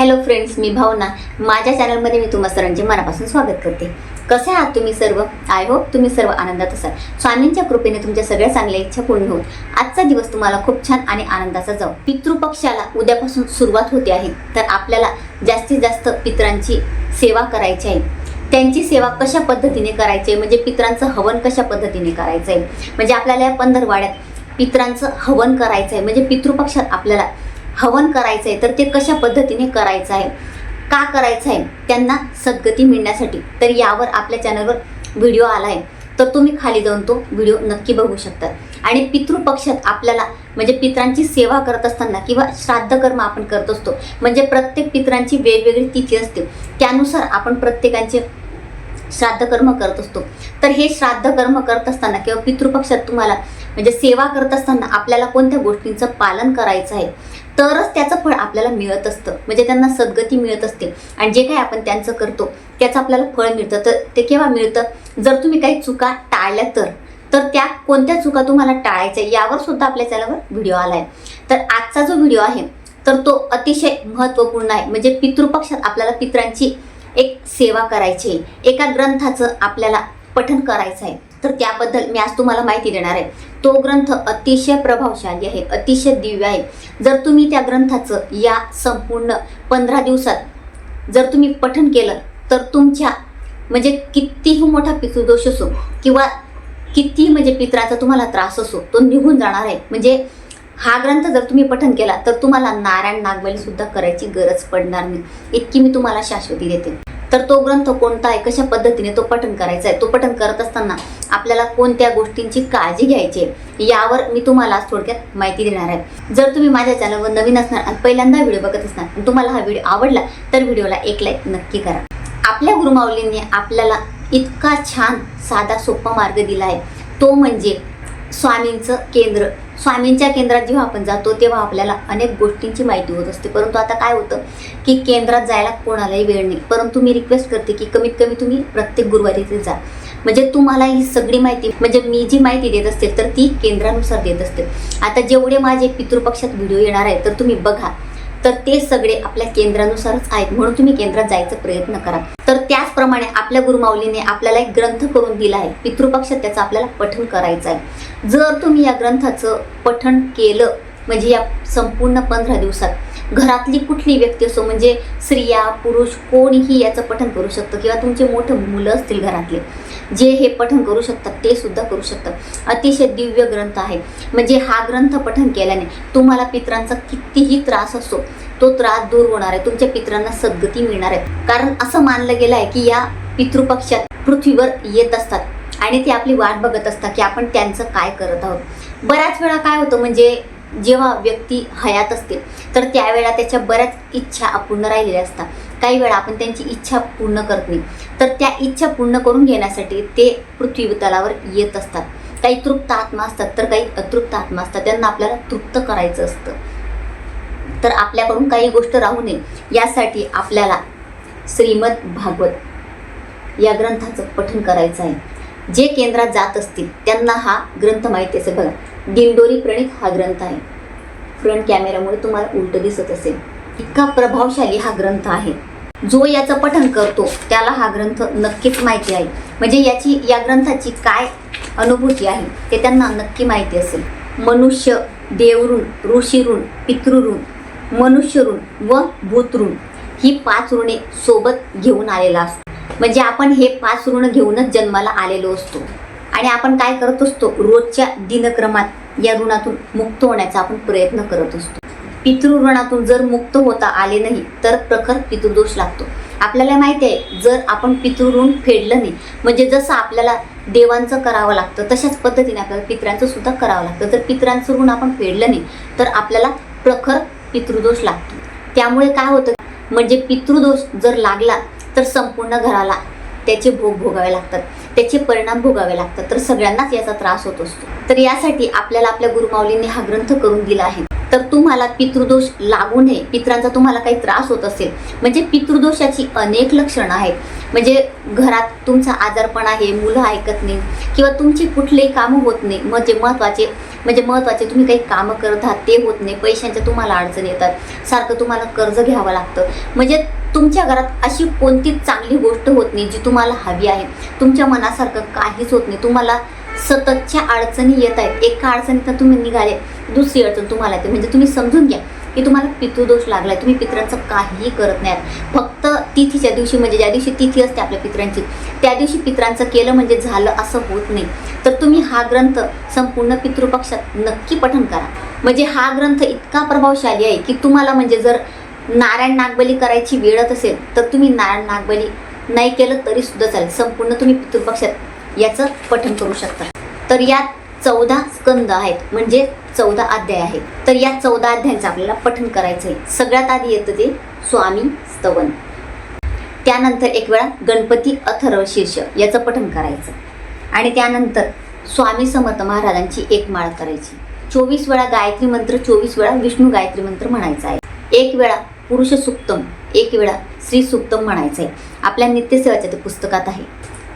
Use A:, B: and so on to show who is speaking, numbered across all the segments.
A: Hello friends मी भावना. माझ्या चॅनलमध्ये मी तुम्हा सर्वांचे मनापासून स्वागत करते. कसे आहात तुम्ही सर्व? आय होप तुम्ही सर्व आनंदात असाल. स्वामींच्या कृपेने तुमच्या सगळ्या चांगल्या इच्छा पूर्ण होत. आजचा दिवस तुम्हाला खूप छान आणि आनंदाचा जाऊ पितृपक्षाला उद्यापासून सुरुवात होते आहे. तर आपल्याला जास्तीत जास्त पितरांची सेवा करायची आहे. त्यांची सेवा कशा पद्धतीने करायची आहे? म्हणजे पित्रांचं हवन कशा पद्धतीने करायचं आहे? म्हणजे आपल्याला या पंधरवाड्यात पितरांचं हवन करायचं आहे. म्हणजे पितृपक्षात आपल्याला हवन करायचं आहे तर ते कशा पद्धतीने करायचं आहे का करायचं आहे त्यांना सद्गती मिळण्यासाठी. तर यावर आपल्या चॅनलवर व्हिडिओ आला आहे तर तुम्ही खाली जाऊन तो व्हिडिओ नक्की बघू शकता. आणि पितृपक्षात आपल्याला म्हणजे पितरांची सेवा करत असताना किंवा श्राद्ध कर्म आपण करत असतो म्हणजे प्रत्येक पितरांची वेगवेगळी तिथी असते. त्यानुसार आपण प्रत्येकांचे श्राद्ध कर्म करत असतो. तर हे श्राद्ध कर्म करत असताना किंवा पितृपक्षात तुम्हाला म्हणजे सेवा करत असताना आपल्याला कोणत्या गोष्टींचं पालन करायचं आहे? तरच त्याचं फळ आपल्याला मिळत असतं. म्हणजे त्यांना सद्गती मिळत असते. आणि जे काही आपण त्यांचं करतो त्याचं आपल्याला फळ मिळतं. तर ते केव्हा मिळतं? जर तुम्ही काही चुका टाळल्या तर तर त्या कोणत्या चुका तुम्हाला टाळायच्या यावर सुद्धा आपल्या चॅनलवर व्हिडिओ आला आहे तर आजचा जो व्हिडिओ आहे तर तो अतिशय महत्त्वपूर्ण आहे. म्हणजे पितृपक्षात आपल्याला पितरांची एक सेवा करायची आहे. एका ग्रंथाचं आपल्याला पठन करायचं आहे. तर त्याबद्दल मी आज तुम्हाला माहिती देणार आहे. तो ग्रंथ अतिशय प्रभावशाली आहे अतिशय दिव्य आहे. जर तुम्ही त्या ग्रंथाचं या संपूर्ण पंधरा दिवसात जर तुम्ही पठन केलं तर तुमच्या म्हणजे कितीही मोठा पितृदोष असो किंवा कितीही म्हणजे पित्राचा तुम्हाला त्रास असो तो निघून जाणार आहे. म्हणजे हा ग्रंथ जर तुम्ही पठन केला तर तुम्हाला नारायण नागबली सुद्धा करायची गरज पडणार नाही. इतकी मी तुम्हाला शाश्वती देते. तर तो ग्रंथ कोणता आहे? कशा पद्धतीने तो पठन करायचा आहे? तो पठन करत असताना आपल्याला कोणत्या गोष्टींची काळजी घ्यायची आहे? यावर मी तुम्हाला आज थोडक्यात माहिती देणार आहे. जर तुम्ही माझ्या चॅनलवर नवीन असणार आणि पहिल्यांदा व्हिडिओ बघत असणार आणि तुम्हाला हा व्हिडिओ आवडला तर व्हिडिओला एक लाईक नक्की करा. आपल्या गुरुमाऊलींनी आपल्याला इतका छान साधा सोपा मार्ग दिला आहे. तो म्हणजे स्वामींचं केंद्र. स्वामींच्या केंद्रात जेव्हा आपण जातो तेव्हा आपल्याला अनेक गोष्टींची माहिती होत असते. परंतु आता काय होतं की केंद्रात जायला कोणालाही वेळ नाही. परंतु मी रिक्वेस्ट करते की कमीत कमी तुम्ही प्रत्येक गुरुवारी ते जा. म्हणजे तुम्हाला ही सगळी माहिती म्हणजे मी जी माहिती देत असते तर ती केंद्रानुसार देत असते. आता जेवढे माझे पितृपक्षात व्हिडिओ येणार आहे तर तुम्ही बघा. तर ते सगळे आपल्या केंद्रानुसारच आहेत म्हणून तुम्ही केंद्रात जायचा प्रयत्न करा. तर त्याचप्रमाणे आपल्या गुरुमाऊलीने आपल्याला एक ग्रंथ करून दिला आहे. पितृपक्षात त्याचं आपल्याला पठण करायचं आहे. जर तुम्ही या ग्रंथाचं पठण केलं म्हणजे या संपूर्ण पंधरा दिवसात घरातली कुठली व्यक्ती असो म्हणजे स्त्रिया पुरुष कोणीही याचं पठण करू शकतं किंवा तुमचे मोठे मुलं असतील घरातले जे हे पठन करू शकतात ते सुद्धा करू शकतात. अतिशय दिव्य ग्रंथ आहे. म्हणजे हा ग्रंथ पठन केल्याने तुम्हाला पित्रांचा कितीही त्रास असो तो त्रास दूर होणार आहे. तुमच्या पित्रांना सद्गती मिळणार आहे. कारण असं मानलं गेलं आहे की या पितृपक्षात पृथ्वीवर येत असतात आणि ते आपली वाट बघत असतात की आपण त्यांचं काय करत आहोत. बऱ्याच वेळा काय होतं म्हणजे जेव्हा व्यक्ती हयात असते तर त्यावेळा त्याच्या बऱ्याच इच्छा अपूर्ण राहिलेल्या असतात. काही वेळा आपण त्यांची इच्छा पूर्ण करत नाही. तर त्या इच्छा पूर्ण करून घेण्यासाठी ते पृथ्वीतलावर येत असतात. काही तृप्त आत्मा असतात तर काही अतृप्त आत्मा असतात. त्यांना आपल्याला तृप्त करायचं असतं. तर आपल्याकडून काही गोष्ट राहू नये. यासाठी आपल्याला श्रीमद भागवत या ग्रंथाचं पठन करायचं आहे. जे केंद्रात जात असतील त्यांना हा ग्रंथ माहिती असेल. बघा दिंडोरी प्रणित हा ग्रंथ आहे. फ्रंट कॅमेऱ्यामुळे तुम्हाला उलट दिसत असेल. इतका प्रभावशाली हा ग्रंथ आहे. जो याचं पठन करतो त्याला हा ग्रंथ नक्कीच माहिती आहे. म्हणजे याची या ग्रंथाची काय अनुभूती आहे ते त्यांना नक्की माहिती असेल. मनुष्य देवऋण ऋषीऋण पितृऋण मनुष्य ऋण व भूतऋण ही पाच ऋणे सोबत घेऊन आलेला असतो. म्हणजे आपण हे पाच ऋण घेऊनच जन्माला आलेलो असतो. आणि आपण काय करत असतो? रोजच्या दिनक्रमात या ऋणातून मुक्त होण्याचा आपण प्रयत्न करत असतो. पितृऋणातून जर मुक्त होता आले नाही तर प्रखर पितृदोष लागतो. आपल्याला माहिती आहे जर आपण पितृऋण फेडलं नाही म्हणजे जसं आपल्याला देवांचं करावं लागतं तशाच पद्धतीने आपल्याला पित्रांचं सुद्धा करावं लागतं. जर पित्रांचं ऋण आपण फेडलं नाही तर आपल्याला प्रखर पितृदोष लागतो. त्यामुळे काय होतं म्हणजे पितृदोष जर लागला तर संपूर्ण घराला त्याचे भोग भोगावे लागतात. त्याचे परिणाम भोगावे लागतात. तर सगळ्यांनाच याचा त्रास होत असतो. तर यासाठी आपल्याला आपल्या गुरुमाऊलींनी हा ग्रंथ करून दिला आहे. तर तुम्हाला पितृदोष लागू नये. पित्रांचा तुम्हाला काही त्रास होत असेल. म्हणजे पितृदोषाची अनेक लक्षणं आहेत. म्हणजे घरात तुमचा आजारपण आहे मुलं ऐकत नाही किंवा तुमची कुठलेही कामं होत नाही. म्हणजे महत्त्वाचे म्हणजे महत्त्वाचे तुम्ही काही कामं करत आहात ते होत नाही. पैशांच्या तुम्हाला अडचण येतात. सारखं तुम्हाला कर्ज घ्यावं लागतं. म्हणजे तुमच्या घरात अशी कोणतीच चांगली गोष्ट होत नाही जी तुम्हाला हवी आहे. तुमच्या मनासारखं काहीच होत नाही. तुम्हाला सततच्या अडचणी येत आहेत. एका अडचणीत तुम्ही निघाले दुसरी अडचण तुम्हाला येते. म्हणजे तुम्ही समजून घ्या की तुम्हाला पितृदोष लागलाय. तुम्ही पित्रांचं काहीही करत नाही फक्त तिथीच्या दिवशी म्हणजे ज्या दिवशी तिथी असते आपल्या पित्रांची त्या दिवशी पित्रांचं केलं म्हणजे झालं असं होत नाही. तर तुम्ही हा ग्रंथ संपूर्ण पितृपक्षात नक्की पठण करा. म्हणजे हा ग्रंथ इतका प्रभावशाली आहे की तुम्हाला म्हणजे जर नारायण नागबली करायची वेळत असेल तर तुम्ही नारायण नागबली नाही केलं तरी सुद्धा चालेल. संपूर्ण तुम्ही पितृपक्षात याचं पठन करू शकता. तर यात चौदा स्कंद आहेत म्हणजे चौदा अध्याय आहेत. तर या चौदा अध्यायांचं आपल्याला पठन करायचं आहे. सगळ्यात आधी येतं ते स्वामी स्तवन. त्यानंतर एक वेळा गणपती अथर्व शीर्ष याचं पठन करायचं. आणि त्यानंतर स्वामी समर्थ महाराजांची एक माळ करायची. चोवीस वेळा गायत्री मंत्र चोवीस वेळा विष्णू गायत्री मंत्र म्हणायचा आहे. एक वेळा पुरुष सुक्तम एक वेळा श्री सुक्तम म्हणायचं आहे. आपल्या नित्यसेवाच्या ते पुस्तकात आहे.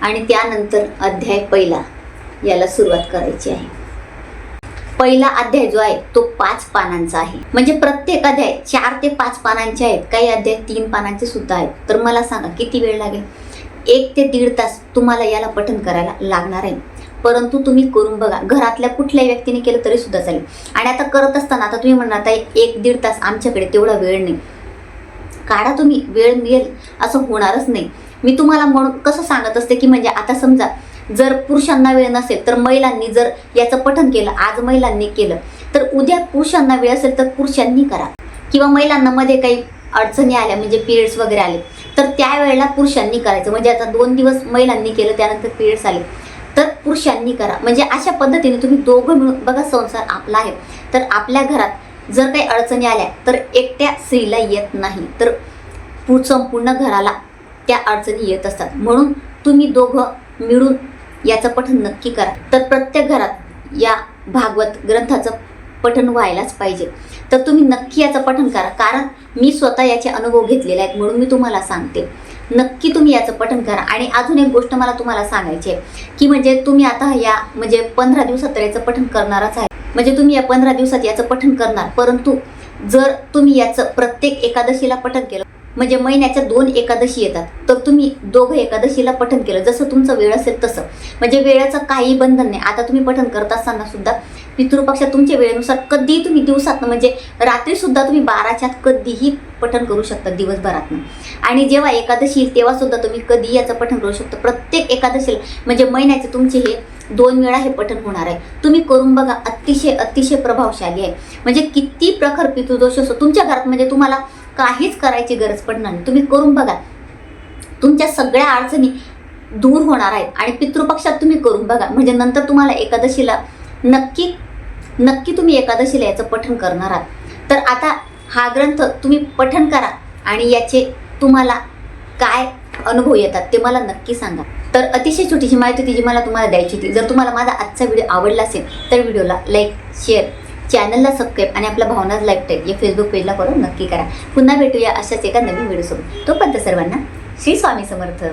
A: आणि त्यानंतर अध्याय पहिला याला सुरुवात करायची आहे. पहिला अध्याय जो आहे तो पाच पानांचा आहे. म्हणजे प्रत्येक अध्याय चार ते पाच पानांचे आहेत. काही अध्याय तीन पानांचे सुद्धा आहेत. तर मला सांगा किती वेळ लागेल? एक ते दीड तास तुम्हाला याला पठन करायला लागणार आहे. परंतु तुम्ही करून बघा घरातल्या कुठल्याही व्यक्तीने केलं तरी सुद्धा चालेल. आणि आता करत असताना आता तुम्ही म्हणणार आता एक दीड तास आमच्याकडे तेवढा वेळ नाही. काढा तुम्ही वेळ मिळेल असं होणारच नाही. मी तुम्हाला म्हणून कसं सांगत असते की म्हणजे आता समजा जर पुरुषांना वेळ नसेल तर महिलांनी जर याचं पठन केलं आज महिलांनी केलं तर उद्या पुरुषांना वेळ असेल तर पुरुषांनी करा. किंवा महिलांना मध्ये काही अडचणी आल्या म्हणजे पिरियड्स वगैरे आले तर त्यावेळेला पुरुषांनी करायचं. म्हणजे आता दोन दिवस महिलांनी केलं त्यानंतर पिरियड्स आले तर पुरुषांनी करा. म्हणजे अशा पद्धतीने तुम्ही दोघं मिळून बघा संसार आपला आहे. तर आपल्या घरात जर काही अडचणी आल्या तर एकट्या स्त्रीला येत नाही. तर संपूर्ण घराला त्या अडचणी येत असतात. म्हणून तुम्ही दोघं मिळून याचं पठन नक्की करा. तर प्रत्येक घरात या भागवत ग्रंथाचं पठन व्हायलाच पाहिजे. तर तुम्ही नक्की याचं पठन करा. कारण मी स्वतः याचे अनुभव घेतलेले आहेत म्हणून मी तुम्हाला सांगते. नक्की तुम्ही याचं पठन करा. आणि अजून एक गोष्ट मला तुम्हाला सांगायची आहे की म्हणजे तुम्ही आता या म्हणजे पंधरा दिवसात तर याचं पठन करणारच आहे. म्हणजे तुम्ही या पंधरा दिवसात याचं पठन करणार. परंतु जर तुम्ही याचं प्रत्येक एकादशीला पठन केलं म्हणजे महिन्याच्या दोन एकादशी येतात. तर तुम्ही दोघं एकादशीला पठण केलं. जसं तुमचं वेळ असेल तसं. म्हणजे वेळेचं काही बंधन नाही. आता तुम्ही पठण करत असताना सुद्धा पितृपक्षात तुमच्या वेळेनुसार कधीही तुम्ही दिवसात म्हणजे रात्रीसुद्धा तुम्ही बाराच्या कधीही पठण करू शकता दिवसभरातनं. आणि जेव्हा एकादशी येईल तेव्हासुद्धा तुम्ही कधीही याचं पठण करू शकता. प्रत्येक एकादशीला म्हणजे महिन्याचे तुमचे हे दोन वेळा हे पठण होणार आहे. तुम्ही करून बघा अतिशय अतिशय प्रभावशाली आहे. म्हणजे किती प्रखर पितृदोष असतो तुमच्या घरात म्हणजे तुम्हाला काहीच करायची गरज पडणार नाही. तुम्ही करून बघा. तुमच्या सगळ्या अडचणी दूर होणार आहेत आणि पितृपक्षात तुम्ही करून बघा. म्हणजे नंतर तुम्हाला एकादशीला नक्की नक्की तुम्ही एकादशीला याचं पठण करणार आहात. तर आता हा ग्रंथ तुम्ही पठण करा आणि याचे तुम्हाला काय अनुभव येतात ते मला नक्की सांगा. तर अतिशय छोटीशी माहिती ती जी मला तुम्हाला द्यायची होती. जर तुम्हाला माझा आजचा व्हिडिओ आवडला असेल तर व्हिडिओला लाईक शेअर चॅनलला सबस्क्राईब आणि आपल्या भावनाच लाईक टाईप या फेसबुक पेजला फॉलो नक्की करा. पुन्हा भेटूया अशाच एका नवीन व्हिडिओसोबत तोपर्यंत सर्वांना श्री स्वामी समर्थ.